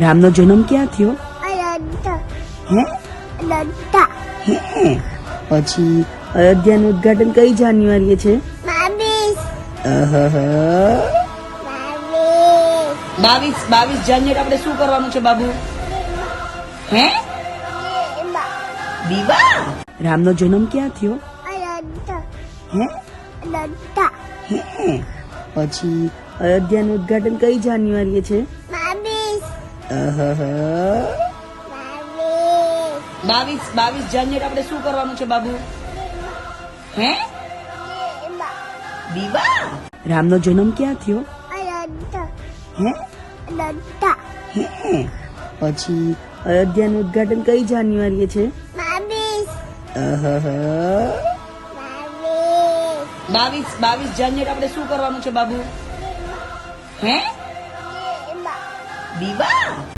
રામનો જન્મ ક્યાં થયો? હે? હે? પછી અયોધ્યાનું ઉદ્ઘાટન કઈ જાન્યુઆરીએ છે? બાવીસ. બાવીસ. જાન્યુઆરી આપણે શું કરવાનું છે બાબુ? હે? દીવા. રામનો જન્મ ક્યાં થયો? હે? હે? પછી અયોધ્યાનું ઉદ્ઘાટન કઈ જાન્યુઆરીએ છે? બાવીસ બાવીસ જાન્યુઆરી આપણે શું કરવાનું છે બાબુ? હે? દીવા? રામનો જન્મ ક્યાં થયો? હે? હે? પછી અયોધ્યાનું ઉદ્ઘાટન કઈ જાન્યુઆરીએ છે? બાવીસ બાવીસ જાન્યુઆરી આપણે શું કરવાનું છે બાબુ? હે? દીવા